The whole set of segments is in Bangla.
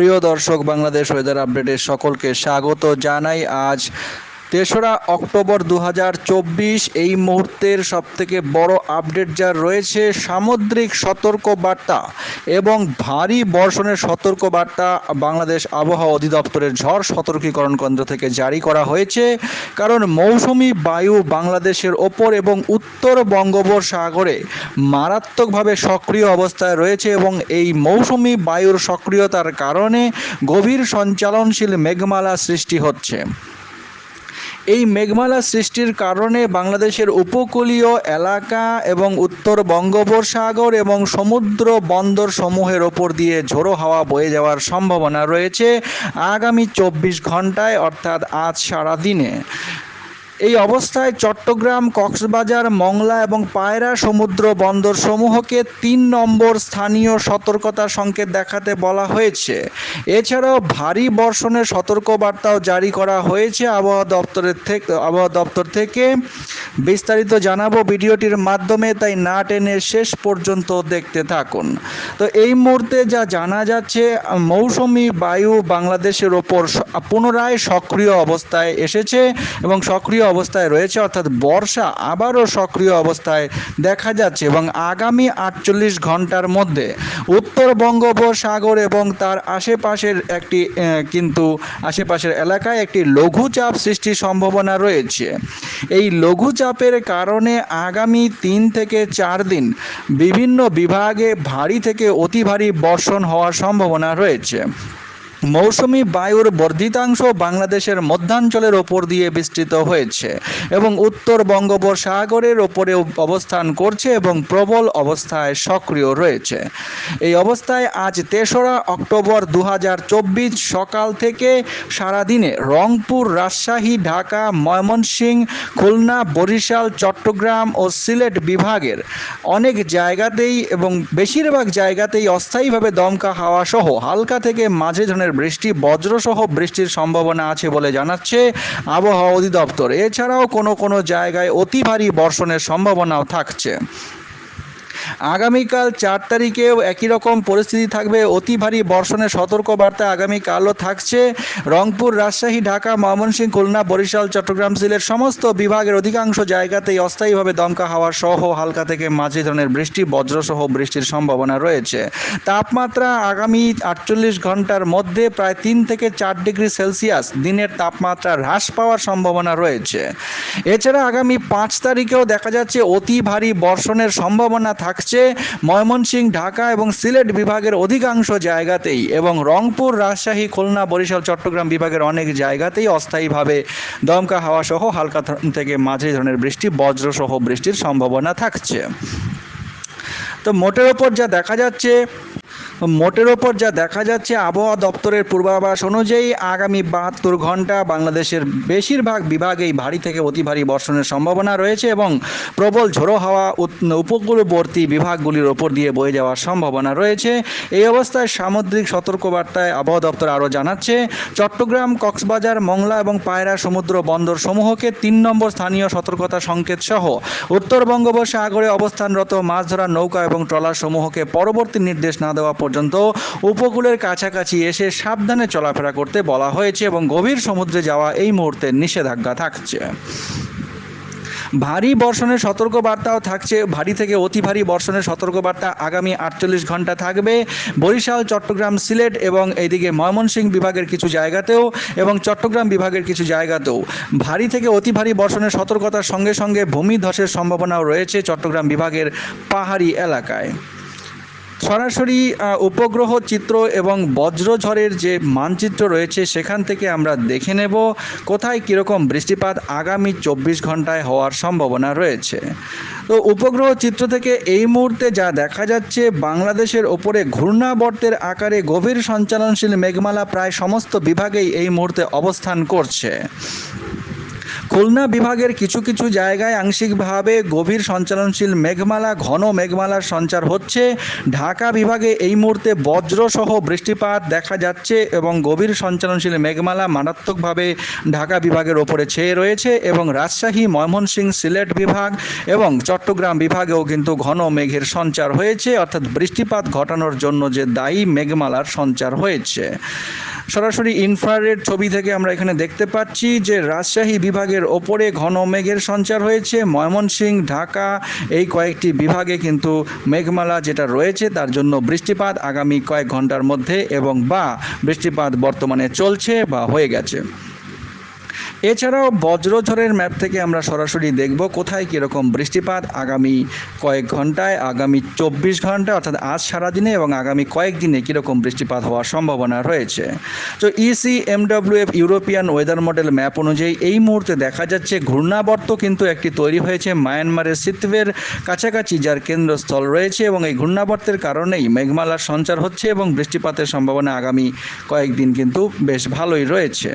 প্রিয় দর্শক বাংলাদেশ ওয়েদার আপডেটে সকলকে স্বাগত জানাই। আজ তেসরা অক্টোবর দু হাজার চব্বিশ, এই মুহূর্তের সবথেকে বড় আপডেট যা রয়েছে, সামুদ্রিক সতর্ক বার্তা এবং ভারী বর্ষণের সতর্ক বার্তা বাংলাদেশ আবহাওয়া অধিদপ্তরের ঝড় সতর্কীকরণ কেন্দ্র থেকে জারি করা হয়েছে। কারণ মৌসুমি বায়ু বাংলাদেশের ওপর এবং উত্তর বঙ্গোপসাগরে মারাত্মকভাবে সক্রিয় অবস্থায় রয়েছে এবং এই মৌসুমি বায়ুর সক্রিয়তার কারণে গভীর সঞ্চালনশীল মেঘমালা সৃষ্টি হচ্ছে। এই মেঘমালা সৃষ্টির কারণে বাংলাদেশের উপকূলীয় এলাকা এবং উত্তর বঙ্গোপসাগর এবং সমুদ্র বন্দর সমূহের ওপর দিয়ে ঝোড়ো হাওয়া বয়ে যাওয়ার সম্ভাবনা রয়েছে আগামী চব্বিশ ঘন্টায়, অর্থাৎ আজ সারাদিনে। এই অবস্থায় চট্টগ্রাম, কক্সবাজার, মংলা এবং পায়রা সমুদ্র বন্দর সমূহকে তিন নম্বর স্থানীয় সতর্কতা সংকেত দেখাতে বলা হয়েছে। এছাড়াও ভারী বর্ষণের সতর্কবার্তাও জারি করা হয়েছে আবহাওয়া দপ্তরের থেকে, আবহাওয়া দপ্তর থেকে। বিস্তারিত জানাব ভিডিওটির মাধ্যমে, তাই না টেনে শেষ পর্যন্ত দেখতে থাকুন। তো এই মুহূর্তে যা জানা যাচ্ছে, মৌসুমি বায়ু বাংলাদেশের ওপর পুনরায় সক্রিয় অবস্থায় এসেছে এবং সক্রিয় অবস্থায় রয়েছে, অর্থাৎ বর্ষা আবারও সক্রিয় অবস্থায় দেখা যাচ্ছে এবং আগামী আটচল্লিশ ঘণ্টার মধ্যে উত্তর বঙ্গোপসাগর এবং তার আশেপাশের একটি কিন্তু আশেপাশের এলাকায় একটি লঘুচাপ সৃষ্টির সম্ভাবনা রয়েছে। এই লঘুচাপের কারণে আগামী তিন থেকে চার দিন বিভিন্ন বিভাগে ভারী থেকে অতি ভারী বর্ষণ হওয়ার সম্ভাবনা রয়েছে। মৌসুমি বায়ুর বর্ধিতাংশ বাংলাদেশের মধ্যাঞ্চলের ওপর দিয়ে বিস্তৃত হয়েছে এবং উত্তর বঙ্গোপসাগরের ওপরে অবস্থান করছে এবং প্রবল অবস্থায় সক্রিয় রয়েছে। এই অবস্থায় আজ তেসরা অক্টোবর দু হাজার চব্বিশ সকাল থেকে সারাদিনে রংপুর, রাজশাহী, ঢাকা, ময়মনসিংহ, খুলনা, বরিশাল, চট্টগ্রাম ও সিলেট বিভাগের অনেক জায়গাতেই এবং বেশিরভাগ জায়গাতেই অস্থায়ীভাবে দমকা হাওয়া সহ হালকা থেকে মাঝে ধরনের বৃষ্টি, বজ্রসহ বৃষ্টির সম্ভাবনা আছে বলে জানাচ্ছে আবহাওয়া অধিদপ্তর। এছাড়াও কোনো কোনো জায়গায় অতি ভারী বর্ষণের সম্ভাবনাও থাকছে। আগামীকাল চার তারিখেও একই রকম পরিস্থিতি থাকবে। অতি ভারী বর্ষণের সতর্কবার্তা আগামীকালও থাকছে। রংপুর, রাজশাহী, ঢাকা, ময়মনসিংহ, খুলনা, বরিশাল, চট্টগ্রাম সিলেট সমস্ত বিভাগের অধিকাংশ জায়গাতেই অস্থায়ীভাবে দমকা হাওয়া সহ হালকা থেকে মাঝে ধরনের বৃষ্টি, বজ্রসহ বৃষ্টির সম্ভাবনা রয়েছে। তাপমাত্রা আগামী আটচল্লিশ ঘণ্টার মধ্যে প্রায় তিন থেকে চার ডিগ্রি সেলসিয়াস। দিনের তাপমাত্রা হ্রাস পাওয়ার সম্ভাবনা রয়েছে। এছাড়া আগামী পাঁচ তারিখেও দেখা যাচ্ছে অতি ভারী বর্ষণের সম্ভাবনা থাকছে। ময়মনসিংহ ঢাকা এবং সিলেট বিভাগের অধিকাংশ জায়গাতেই এবং রংপুর, রাজশাহী, খুলনা, বরিশাল, চট্টগ্রাম বিভাগের অনেক জায়গাতেই অস্থায়ীভাবে দমকা হাওয়া সহ হালকা থেকে মাঝে ধরনের বৃষ্টি, বজ্রসহ বৃষ্টির সম্ভাবনা থাকছে। তো মোটের ওপর যা দেখা যাচ্ছে মোটের ওপর যা দেখা যাচ্ছে, আবহাওয়া দপ্তরের পূর্বাভাস অনুযায়ী আগামী বাহাত্তর ঘণ্টা বাংলাদেশের বেশিরভাগ বিভাগেই ভারী থেকে অতি ভারী বর্ষণের সম্ভাবনা রয়েছে এবং প্রবল ঝোড়ো হাওয়া উপকূলবর্তী বিভাগগুলির ওপর দিয়ে বয়ে যাওয়ার সম্ভাবনা রয়েছে। এই অবস্থায় সামুদ্রিক সতর্কবার্তায় আবহাওয়া দপ্তর আরও জানাচ্ছে, চট্টগ্রাম, কক্সবাজার, মংলা এবং পায়রা সমুদ্র বন্দর সমূহকে তিন নম্বর স্থানীয় সতর্কতা সংকেত সহ উত্তর বঙ্গোপসাগরে অবস্থানরত মাছ ধরার নৌকা এবং ট্রলার সমূহকে পরবর্তী নির্দেশ না দেওয়া পর্যন্ত উপকূলের কাছাকাছি এসে সাবধানে চলাফেরা করতে বলা হয়েছে এবং গভীর সমুদ্রে যাওয়া এই মুহূর্তে নিষেধাজ্ঞা থাকছে। ভারী বর্ষণের সতর্কবার্তাও থাকছে। ভারী থেকে অতি ভারী বর্ষণের সতর্কবার্তা আগামী আটচল্লিশ ঘণ্টা থাকবে। বরিশাল, চট্টগ্রাম, সিলেট এবং এইদিকে ময়মনসিংহ বিভাগের কিছু জায়গাতেও এবং চট্টগ্রাম বিভাগের কিছু জায়গাতেও ভারী থেকে অতি ভারী বর্ষণের সতর্কতার সঙ্গে সঙ্গে ভূমিধসের সম্ভাবনাও রয়েছে চট্টগ্রাম বিভাগের পাহাড়ি এলাকায়। সরাসরি উপগ্রহ চিত্র এবং বজ্রঝড়ের যে মানচিত্র রয়েছে, সেখান থেকে আমরা দেখে নেব কোথায় কীরকম বৃষ্টিপাত আগামী চব্বিশ ঘন্টায় হওয়ার সম্ভাবনা রয়েছে। তো উপগ্রহ চিত্র থেকে এই মুহূর্তে যা দেখা যাচ্ছে, বাংলাদেশের ওপরে ঘূর্ণাবর্তের আকারে গভীর সঞ্চালনশীল মেঘমালা প্রায় সমস্ত বিভাগেই এই মুহূর্তে অবস্থান করছে। খুলনা বিভাগের কিছু কিছু জায়গায় আংশিকভাবে গভীর সঞ্চালনশীল মেঘমালা, ঘন মেঘমালার সঞ্চার হচ্ছে। ঢাকা বিভাগে এই মুহূর্তে বজ্রসহ বৃষ্টিপাত দেখা যাচ্ছে এবং গভীর সঞ্চালনশীল মেঘমালা মারাত্মকভাবে ঢাকা বিভাগের ওপরে ছেয়ে রয়েছে এবং রাজশাহী, ময়মনসিংহ, সিলেট বিভাগ এবং চট্টগ্রাম বিভাগেও কিন্তু ঘন মেঘের সঞ্চার হয়েছে। অর্থাৎ বৃষ্টিপাত ঘটানোর জন্য যে দায়ী মেঘমালার সঞ্চার হয়েছে। সরাসরি ইনফ্রারেড ছবি থেকে আমরা এখানে দেখতে পাচ্ছি যে রাজশাহী বিভাগের ওপরে ঘন মেঘের সঞ্চার হয়েছে। ময়মনসিংহ, ঢাকা এই কয়েকটি বিভাগে কিন্তু মেঘমালা যেটা রয়েছে তার জন্য বৃষ্টিপাত আগামী কয়েক ঘণ্টার মধ্যে এবং বা বৃষ্টিপাত বর্তমানে চলছে বা হয়ে গেছে। এছাড়াও বজ্রঝড়ের ম্যাপ থেকে আমরা সরাসরি দেখব কোথায় কীরকম বৃষ্টিপাত আগামী কয়েক ঘন্টায়, আগামী চব্বিশ ঘণ্টা, অর্থাৎ আজ সারাদিনে এবং আগামী কয়েকদিনে কীরকম বৃষ্টিপাত হওয়ার সম্ভাবনা রয়েছে। তো EC MWF European weather model map অনুযায়ী এই মুহূর্তে দেখা যাচ্ছে ঘূর্ণাবর্ত কিন্তু একটি তৈরি হয়েছে মায়ানমারের সিতভের কাছাকাছি যার কেন্দ্রস্থল রয়েছে এবং এই ঘূর্ণাবর্তের কারণেই মেঘমালার সঞ্চার হচ্ছে এবং বৃষ্টিপাতের সম্ভাবনা আগামী কয়েকদিন কিন্তু বেশ ভালোই রয়েছে।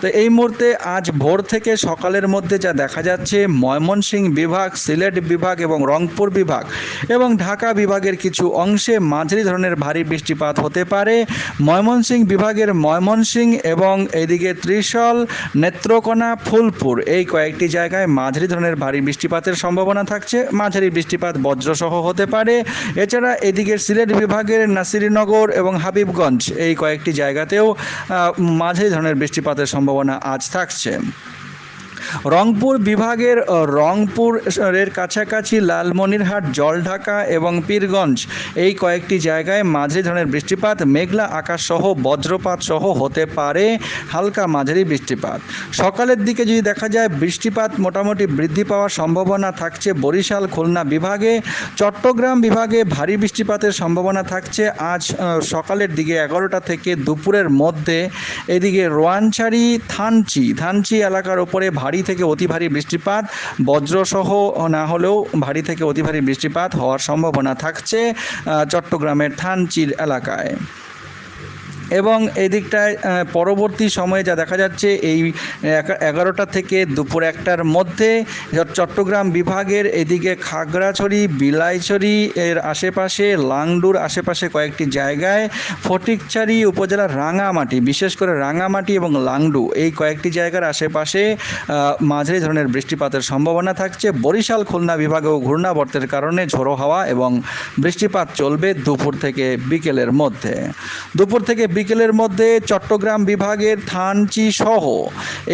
তো এই মুহূর্তে আজ ভোর থেকে সকালের মধ্যে যা দেখা যাচ্ছে, ময়মনসিংহ বিভাগ, সিলেট বিভাগ এবং রংপুর বিভাগ এবং ঢাকা বিভাগের কিছু অংশে মাঝারি ধরনের ভারী বৃষ্টিপাত হতে পারে। ময়মনসিংহ বিভাগের ময়মনসিংহ এবং এদিকে ত্রিশল, নেত্রকোনা, ফুলপুর এই কয়েকটি জায়গায় মাঝারি ধরনের ভারী বৃষ্টিপাতের সম্ভাবনা থাকছে। মাঝারি বৃষ্টিপাত বজ্রসহ হতে পারে। এছাড়া এদিকে সিলেট বিভাগের নাসিরনগর এবং হাবিবগঞ্জ এই কয়েকটি জায়গাতেও মাঝারি ধরনের বৃষ্টিপাতের সম্ভাবনা আজ থাকছে। him. রংপুর বিভাগের রংপুর এর কাছাকাছি লালমনিরহাট, জলঢাকা এবং পীরগঞ্জ। এই কয়েকটি জায়গায় মাঝারি ধরনের বৃষ্টিপাত, মেঘলা আকাশ সহ বজ্রপাত সহ হতে পারে হালকা মাঝারি বৃষ্টিপাত। সকালের দিকে যদি দেখা যায়, বৃষ্টিপাত মোটামুটি বৃদ্ধি পাওয়ার সম্ভাবনা থাকছে বরিশাল খুলনা বিভাগে। চট্টগ্রাম বিভাগে ভারী বৃষ্টিপাতের সম্ভাবনা থাকছে। আজ সকালের দিকে এগারোটা থেকে দুপুরের মধ্যে এদিকে রোয়ানছাড়ি, থানচি থানচি এলাকার ওপরে ভারী থেকে অতি ভারী বৃষ্টিপাত, বজ্রসহ না হলেও ভারী থেকে অতি ভারী বৃষ্টিপাত হওয়ার সম্ভাবনা থাকছে চট্টগ্রামের থানচির এলাকায়। এবং এদিকটায় পরবর্তী সময়ে যা দেখা যাচ্ছে, এই এগারোটা থেকে দুপুর একটার মধ্যে চট্টগ্রাম বিভাগের এদিকে খাগড়াছড়ি, বিলাইছড়ি এর আশেপাশে, লাংডুর আশেপাশে কয়েকটি জায়গায় ফটিকচারি উপজেলার রাঙামাটি, বিশেষ করে রাঙামাটি এবং লাংডু, এই কয়েকটি জায়গার আশেপাশে মাঝারি ধরনের বৃষ্টিপাতের সম্ভাবনা থাকছে। বরিশাল খুলনা বিভাগেও ঘূর্ণাবর্তের কারণে ঝোড়ো হাওয়া এবং বৃষ্টিপাত চলবে দুপুর থেকে বিকেলের মধ্যে। দুপুর থেকে বিকেলের মধ্যে চট্টগ্রাম বিভাগের থানচি সহ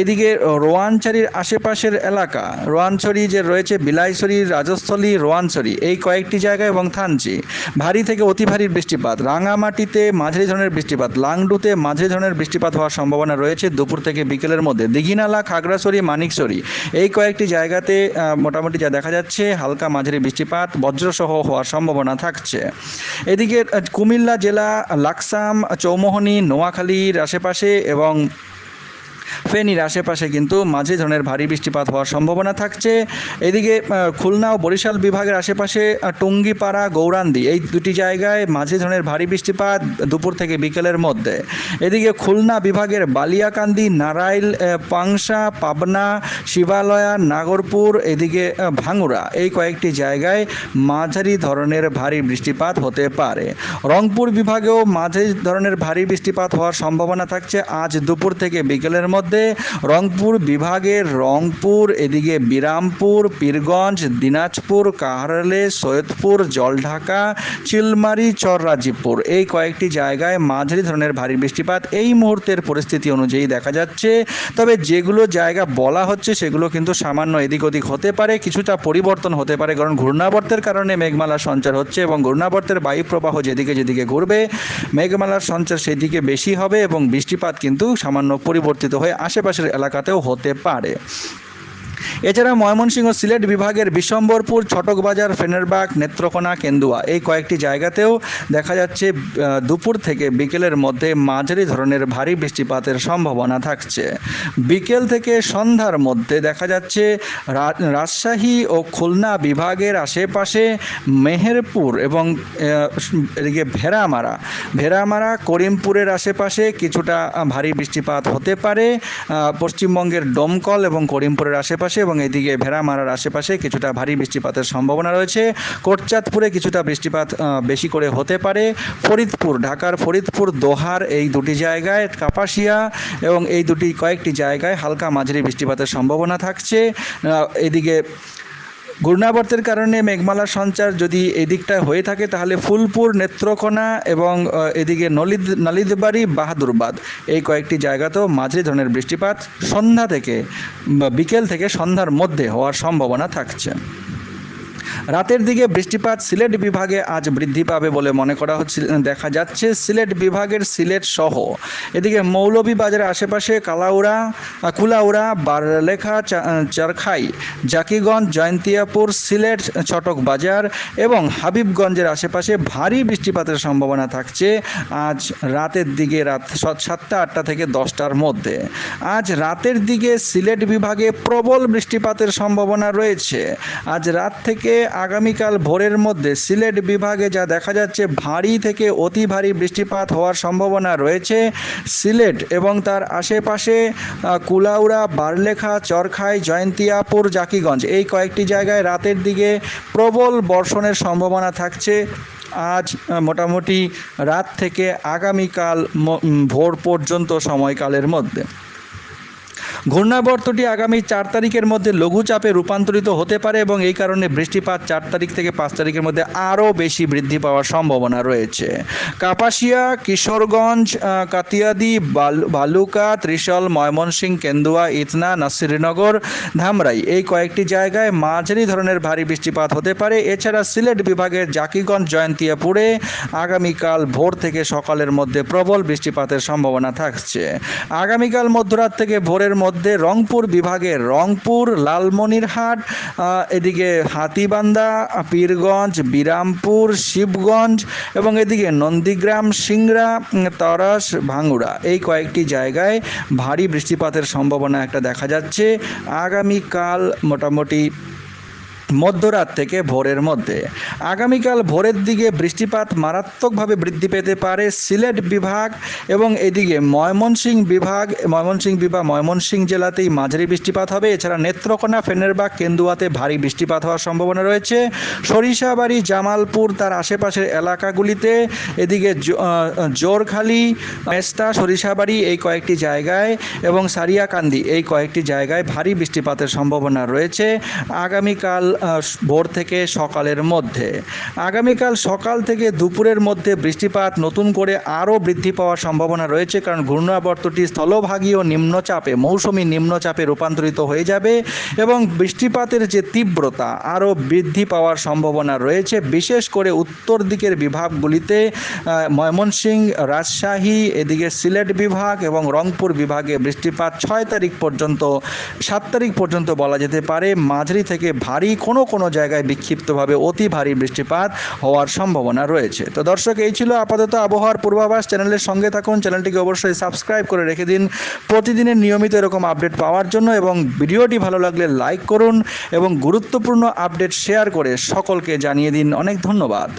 এদিকে রোয়ানছড়ির আশেপাশের এলাকা, রোয়ানছড়ি যে রয়েছে বিলাইছড়ি, রাজস্থলী, রোয়ানছড়ি, এই কয়েকটি জায়গা এবং থানচি, ভারী থেকে অতি ভারী বৃষ্টিপাত, রাঙামাটিতে মাঝারি ধরনের বৃষ্টিপাত, লাংডুতে মাঝারি ধরনের বৃষ্টিপাত হওয়ার সম্ভাবনা রয়েছে দুপুর থেকে বিকেলের মধ্যে। দিঘিনালা, খাগড়াছড়ি, মানিকছড়ি, এই কয়েকটি জায়গাতে মোটামুটি যা দেখা যাচ্ছে, হালকা মাঝারি বৃষ্টিপাত, বজ্রসহ হওয়ার সম্ভাবনা থাকছে। এদিকে কুমিল্লা জেলা, লাকসাম চৌমোহনী নোয়াখালীর আশেপাশে এবং ফেনীর আশেপাশে কিন্তু মাঝে ধরনের ভারী বৃষ্টিপাত হওয়ার সম্ভাবনা থাকছে। এদিকে খুলনা ও বরিশাল বিভাগের আশেপাশে টুঙ্গিপাড়া, গৌরান্দি এই দুটি জায়গায় মাঝে ধরনের ভারী বৃষ্টিপাত দুপুর থেকে বিকেলের মধ্যে। এদিকে খুলনা বিভাগের বালিয়াকান্দি, নারাইল পাংশা, পাবনা, শিবালয়া, নাগরপুর, এদিকে ভাঙুরা এই কয়েকটি জায়গায় মাঝারি ধরনের ভারী বৃষ্টিপাত হতে পারে। রংপুর বিভাগেও মাঝারি ধরনের ভারী বৃষ্টিপাত হওয়ার সম্ভাবনা থাকছে। আজ দুপুর থেকে বিকেলের মধ্যে রংপুর বিভাগের রংপুর, এদিকে বিরামপুর, পীরগঞ্জ, দিনাজপুর, কাহারলে, সৈয়দপুর, জলঢাকা, চিলমারি চররাজিপুর এই কয়েকটি জায়গায় মাঝারি ধরনের ভারী বৃষ্টিপাত এই মুহূর্তের পরিস্থিতি অনুযায়ী দেখা যাচ্ছে। তবে যেগুলো জায়গা বলা হচ্ছে সেগুলো কিন্তু সামান্য এদিক ওদিক হতে পারে, কিছুটা পরিবর্তন হতে পারে, কারণ ঘূর্ণাবর্তের কারণে মেঘমালা সঞ্চার হচ্ছে এবং ঘূর্ণাবর্তের বায়ু প্রবাহ যেদিকে যেদিকে ঘুরবে, মেঘমালার সঞ্চার সেদিকে বেশি হবে এবং বৃষ্টিপাত কিন্তু সামান্য পরিবর্তিত হয়ে আশেপাশের এলাকাতেও হতে পারে। এছাড়া ময়মনসিংহ সিলেট বিভাগের বিশম্বরপুর ছটকবাজার, ফেনেরবাগ, নেত্রকোনা, কেন্দুয়া এই কয়েকটি জায়গাতেও দেখা যাচ্ছে দুপুর থেকে বিকেলের মধ্যে মাঝারি ধরনের ভারী বৃষ্টিপাতের সম্ভাবনা থাকছে। বিকেল থেকে সন্ধ্যার মধ্যে দেখা যাচ্ছে রাজশাহী ও খুলনা বিভাগের আশেপাশে মেহেরপুর এবং এদিকে ভেড়ামারা। ভেড়ামারা করিমপুরের আশেপাশে কিছুটা ভারী বৃষ্টিপাত হতে পারে। পশ্চিমবঙ্গের ডোমকল এবং করিমপুরের আশেপাশে এবং এদিকে ভেড়ামারার আশেপাশে কিছুটা ভারী বৃষ্টিপাতের সম্ভাবনা রয়েছে। কোটচাঁদপুরে কিছুটা বৃষ্টিপাত বেশি করে হতে পারে। ফরিদপুর, ঢাকার ফরিদপুর, দোহার এই দুটি জায়গায়, কাপাসিয়া এবং এই দুটি কয়েকটি জায়গায় হালকা মাঝারি বৃষ্টিপাতের সম্ভাবনা থাকছে। এদিকে ঘূর্ণাবর্তের কারণে মেঘমালা সঞ্চার যদি এদিকটা হয়ে থাকে, তাহলে ফুলপুর, নেত্রকোনা এবং এদিকে নলিদ, নালিদবাড়ি, বাহাদুরবাদ এই কয়েকটি জায়গাতেও মাঝারি ধরনের বৃষ্টিপাত সন্ধ্যা থেকে বিকেল থেকে সন্ধ্যার মধ্যে হওয়ার সম্ভাবনা থাকছে। রাতের দিকে বৃষ্টিপাত সিলেট বিভাগে আজ বৃদ্ধি পাবে বলে মনে করা হচ্ছে, দেখা যাচ্ছে। সিলেট বিভাগের সিলেট সহ। এদিকে মৌলভীবাজারের আশেপাশে কালাউড়া, কুলাউড়া, বারলেখা চারখাই, জাকিগঞ্জ, জয়ন্তিয়াপুর, সিলেট ছটক বাজার এবং হাবিবগঞ্জের আশেপাশে ভারী বৃষ্টিপাতের সম্ভাবনা থাকছে আজ রাতের দিকে রাত সাতটা, আটটা থেকে দশটার মধ্যে। আজ রাতের দিকে সিলেট বিভাগে প্রবল বৃষ্টিপাতের সম্ভাবনা রয়েছে। আজ রাত থেকে আগামীকাল ভোরের মধ্যে সিলেট বিভাগে যা দেখা যাচ্ছে, ভারী থেকে অতি ভারী বৃষ্টিপাত হওয়ার সম্ভাবনা রয়েছে। সিলেট এবং তার আশেপাশে কুলাউড়া, বারলেখা, চরখাই, জয়ন্তিয়াপুর, জাকিগঞ্জ এই কয়েকটি জায়গায় রাতের দিকে প্রবল বর্ষণের সম্ভাবনা থাকছে। আজ মোটামুটি রাত থেকে আগামীকাল ভোর পর্যন্ত সময়কালের মধ্যে। ঘূর্ণাবর্তটি আগামী চার তারিখের মধ্যে লঘুচাপে রূপান্তরিত হতে পারে এবং এই কারণে বৃষ্টিপাত চার তারিখ থেকে পাঁচ তারিখের মধ্যে আরও বেশি বৃদ্ধি পাওয়ার সম্ভাবনা রয়েছে। কাপাসিয়া, কিশোরগঞ্জ কাতিয়াদি ভালুকা ত্রিশল ময়মনসিংহ কেন্দুয়া, ইতনা, নাসিরনগর, ধামরাই এই কয়েকটি জায়গায় মাঝারি ধরনের ভারী বৃষ্টিপাত হতে পারে। এছাড়া সিলেট বিভাগের জাকিগঞ্জ, জয়ন্তিয়াপুরে আগামীকাল ভোর থেকে সকালের মধ্যে প্রবল বৃষ্টিপাতের সম্ভাবনা থাকছে। আগামীকাল মধ্যরাত থেকে ভোরের মধ্যে রংপুর বিভাগের রংপুর, লালমনিরহাট এদিকে হাতিবান্ধা, পীরগঞ্জ, বিরামপুর, শিবগঞ্জ এবং এদিকে নন্দীগ্রাম, সিংড়া তরাস, ভাঙ্গুড়া। এই কয়েকটি জায়গায় ভারী বৃষ্টিপাতের সম্ভাবনা একটা দেখা যাচ্ছে। আগামীকাল মোটামুটি মধ্যরাত থেকে ভোরের মধ্যে। আগামীকাল ভোরের দিকে বৃষ্টিপাত মারাত্মকভাবে বৃদ্ধি পেতে পারে সিলেট বিভাগ এবং এদিকে ময়মনসিংহ বিভাগ ময়মনসিংহ বিভাগ, ময়মনসিংহ জেলাতেই মাঝারি বৃষ্টিপাত হবে। এছাড়া নেত্রকোনা, ফেনেরবাগ, কেন্দুয়াতে ভারী বৃষ্টিপাত হওয়ার সম্ভাবনা রয়েছে। সরিষাবাড়ি, জামালপুর তার আশেপাশের এলাকাগুলিতে এদিকে জোরখালি, মেস্তা, সরিষাবাড়ি এই কয়েকটি জায়গায় এবং সারিয়াকান্দি এই কয়েকটি জায়গায় ভারী বৃষ্টিপাতের সম্ভাবনা রয়েছে। আগামীকাল ভোর থেকে সকালের মধ্যে। আগামীকাল সকাল থেকে দুপুরের মধ্যে বৃষ্টিপাত নতুন করে আরও বৃদ্ধি পাওয়ার সম্ভাবনা রয়েছে কারণ ঘূর্ণাবর্তটি স্থলভাগীয় নিম্নচাপে মৌসুমি নিম্নচাপে রূপান্তরিত হয়ে যাবে এবং বৃষ্টিপাতের যে তীব্রতা আরও বৃদ্ধি পাওয়ার সম্ভাবনা রয়েছে। বিশেষ করে উত্তর দিকের বিভাগগুলিতে আহ, ময়মনসিংহ রাজশাহী এদিকে সিলেট বিভাগ এবং রংপুর বিভাগে বৃষ্টিপাত ছয় তারিখ পর্যন্ত সাত তারিখ পর্যন্ত বলা যেতে পারে। মাঝারি থেকে ভারী কোনো কোনো জায়গায় বিক্ষিপ্তভাবে অতি ভারী বৃষ্টিপাত হওয়ার সম্ভাবনা রয়েছে। তো দর্শক, এই ছিল আপাতত আবহাওয়ার পূর্বাভাস। চ্যানেলের সঙ্গে থাকুন, চ্যানেলটিকে অবশ্যই সাবস্ক্রাইব করে রেখে দিন। প্রতিদিনের নিয়মিত এরকম আপডেট পাওয়ার জন্য এবং ভিডিওটি ভালো লাগলে লাইক করুন এবং গুরুত্বপূর্ণ আপডেট শেয়ার করে সকলকে জানিয়ে দিন। অনেক ধন্যবাদ।